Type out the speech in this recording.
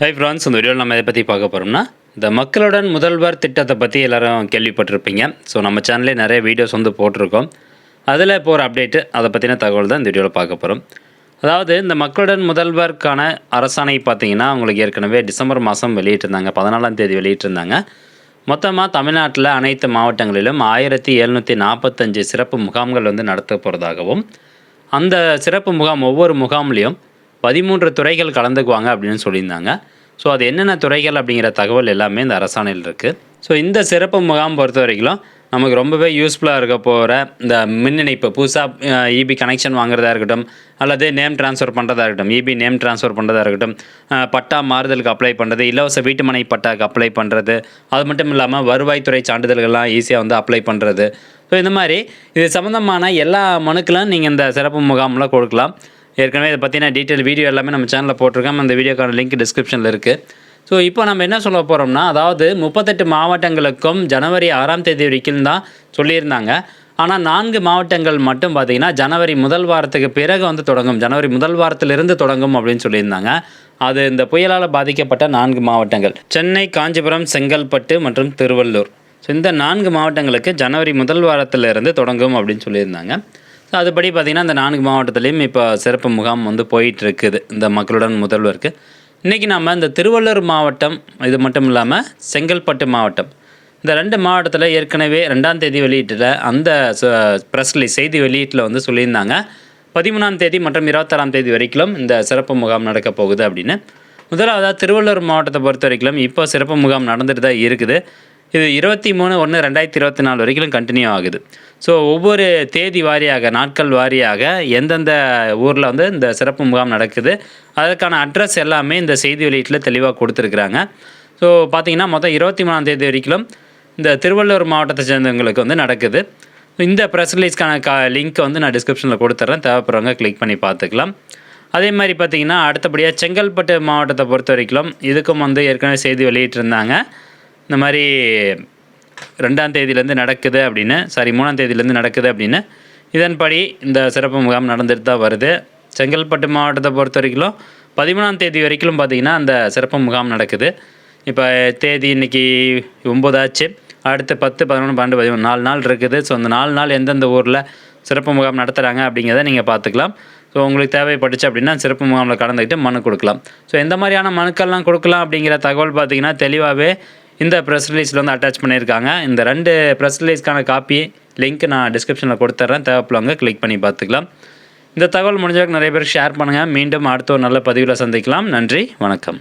High France இந்த வீடியோவில் நம்ம இதை பற்றி பார்க்க போகிறோம்னா இந்த மக்களுடன் முதல்வர் திட்டத்தை பற்றி எல்லோரும் கேள்விப்பட்டிருப்பீங்க. ஸோ நம்ம சேனல்லே நிறைய வீடியோஸ் வந்து போட்டிருக்கோம். அதில் இப்போ ஒரு அப்டேட்டு அதை பற்றின தகவல் தான் இந்த வீடியோவில் பார்க்க போகிறோம் அதாவது இந்த மக்களுடன் முதல்வருக்கான அரசாணை பார்த்தீங்கன்னா அவங்களுக்கு ஏற்கனவே டிசம்பர் மாதம் வெளியிட்டிருந்தாங்க. பதினாலாம் தேதி வெளியிட்டிருந்தாங்க. மொத்தமாக தமிழ்நாட்டில் அனைத்து மாவட்டங்களிலும் ஆயிரத்தி எழுநூற்றி நாற்பத்தஞ்சு சிறப்பு முகாம்கள் வந்து நடத்த போகிறதாகவும் அந்த சிறப்பு முகாம் ஒவ்வொரு முகாம்லேயும் பதிமூன்று துறைகள் கலந்துக்குவாங்க அப்படின்னு சொல்லியிருந்தாங்க. ஸோ அது என்னென்ன துறைகள் அப்படிங்கிற தகவல் எல்லாமே இந்த அரசாணையில் இருக்குது ஸோ இந்த சிறப்பு முகாம் பொறுத்த வரைக்கும் நமக்கு ரொம்பவே யூஸ்ஃபுல்லாக இருக்க போகிற இந்த மின் இணைப்பு புதுசாக இபி கனெக்ஷன் வாங்குறதா இருக்கட்டும் அல்லது நேம் ட்ரான்ஸ்ஃபர் பண்ணுறதா இருக்கட்டும் இபி நேம் ட்ரான்ஸ்ஃபர் பண்ணுறதா இருக்கட்டும் பட்டா மாறுதலுக்கு அப்ளை பண்ணுறது இலவச வீட்டுமனை பட்டாக்கு அப்ளை பண்ணுறது அது மட்டும் இல்லாமல் வருவாய்த்துறை சான்றிதழ்கள்லாம் ஈஸியாக வந்து அப்ளை பண்ணுறது ஸோ இந்த மாதிரி இது சம்மந்தமான எல்லா மனுக்களும் நீங்கள் இந்த சிறப்பு முகாமில் கொடுக்கலாம். ஏற்கனவே இதை பற்றின டீட்டெயில் வீடியோ எல்லாமே நம்ம சேனலில் போட்டிருக்கோம் அந்த வீடியோக்கான லிங்க் டிஸ்கிரிப்ஷனில் இருக்குது ஸோ இப்போ நம்ம என்ன சொல்ல போகிறோம்னா அதாவது முப்பத்தெட்டு மாவட்டங்களுக்கும் ஜனவரி ஆறாம் தேதி வரைக்கும் தான் சொல்லியிருந்தாங்க. ஆனால் நான்கு மாவட்டங்கள் மட்டும் பார்த்திங்கன்னா ஜனவரி முதல் வாரத்துக்கு பிறகு வந்து தொடங்கும். ஜனவரி முதல் வாரத்திலிருந்து தொடங்கும் அப்படின்னு சொல்லியிருந்தாங்க. அது இந்த புயலால் பாதிக்கப்பட்ட நான்கு மாவட்டங்கள். சென்னை காஞ்சிபுரம் செங்கல்பட்டு மற்றும் திருவள்ளூர். ஸோ இந்த நான்கு மாவட்டங்களுக்கு ஜனவரி முதல் வாரத்திலிருந்து தொடங்கும் அப்படின்னு சொல்லியிருந்தாங்க. ஸோ அதுபடி பார்த்திங்கன்னா இந்த நான்கு மாவட்டத்துலேயும் இப்போ சிறப்பு முகாம் வந்து போயிட்டுருக்குது. இந்த மக்களுடன் முதல்வருக்கு. இன்றைக்கி நம்ம இந்த திருவள்ளூர் மாவட்டம் இது மட்டும் இல்லாமல் செங்கல்பட்டு மாவட்டம். இந்த ரெண்டு மாவட்டத்தில் ஏற்கனவே ரெண்டாம் தேதி வெளியிட்டில் அந்த ப்ரெஸ்லி செய்தி வெளியீட்டில் வந்து சொல்லியிருந்தாங்க. பதிமூணாம் தேதி மற்றும் இருபத்தாறாம் தேதி வரைக்கும் இந்த சிறப்பு முகாம் நடக்க போகுது அப்படின்னு. முதலாவதாக திருவள்ளூர் மாவட்டத்தை பொறுத்த வரைக்கும் இப்போ சிறப்பு முகாம் நடந்துட்டு தான் இருக்குது. இது இருபத்தி மூணு ஒன்று ரெண்டாயிரத்தி இருபத்தி நாலு வரைக்கும் கண்டினியூ ஆகுது. ஸோ ஒவ்வொரு தேதி வாரியாக நாட்கள் வாரியாக எந்தெந்த ஊரில் வந்து இந்த சிறப்பு முகாம் நடக்குது அதற்கான அட்ரஸ் எல்லாமே இந்த செய்தி வெளியீட்டில் தெளிவாக கொடுத்துருக்குறாங்க. ஸோ பார்த்தீங்கன்னா மொத்தம் இருபத்தி மூணாம் தேதி வரைக்கும் இந்த திருவள்ளூர் மாவட்டத்தை சேர்ந்தவங்களுக்கு வந்து நடக்குது. இந்த ப்ரெஸ் ரிலீஸ்க்கான கா லிங்க்கை வந்து நான் டிஸ்கிரிப்ஷனில் கொடுத்துட்றேன் தேவைப்படுறவங்க கிளிக் பண்ணி பார்த்துக்கலாம். அதே மாதிரி பார்த்தீங்கன்னா அடுத்தபடியாக செங்கல்பட்டு மாவட்டத்தை பொறுத்த வரைக்கும் இதுக்கும் வந்து ஏற்கனவே செய்தி வெளியிட்டிருந்தாங்க. இந்த மாதிரி ரெண்டாம் தேதியிலேருந்து நடக்குது அப்படின்னு சாரி மூணாம் தேதியிலேருந்து நடக்குது அப்படின்னு இதன்படி இந்த சிறப்பு முகாம் நடந்துட்டு தான் வருது. செங்கல்பட்டு மாவட்டத்தை பொறுத்த வரைக்கும் பதிமூணாம் தேதி வரைக்கும் பார்த்திங்கன்னா அந்த சிறப்பு முகாம் நடக்குது. இப்போ தேதி இன்னைக்கு ஒம்பதாச்சு. அடுத்து பத்து பதினொன்று பன்னெண்டு பதிமூணு நாலு நாள் இருக்குது. ஸோ அந்த நாலு நாள் எந்தெந்த ஊரில் சிறப்பு முகாம் நடத்துகிறாங்க அப்படிங்கிறத நீங்கள் பார்த்துக்கலாம் ஸோ உங்களுக்கு தேவைப்பட்டுச்சு அப்படின்னா சிறப்பு முகாமில் கலந்துக்கிட்டு மனு கொடுக்கலாம். ஸோ எந்த மாதிரியான மனுக்கள்லாம் கொடுக்கலாம் அப்படிங்கிற தகவல் பார்த்தீங்கன்னா தெளிவாகவே இந்த ப்ரெஸ் ரிலீஸில் வந்து அட்டாச் பண்ணியிருக்காங்க. இந்த ரெண்டு ப்ரெஸ் ரிலீஸ்க்கான காப்பி லிங்க் நான் டிஸ்கிரிப்ஷனில் கொடுத்துட்றேன் தேவைப்படுவாங்க கிளிக் பண்ணி பார்த்துக்கலாம். இந்த தகவல் முடிஞ்சவங்க நிறைய பேர் ஷேர் பண்ணுங்கள் மீண்டும் அடுத்த ஒரு நல்ல பதிவில் சந்திக்கலாம். நன்றி. வணக்கம்.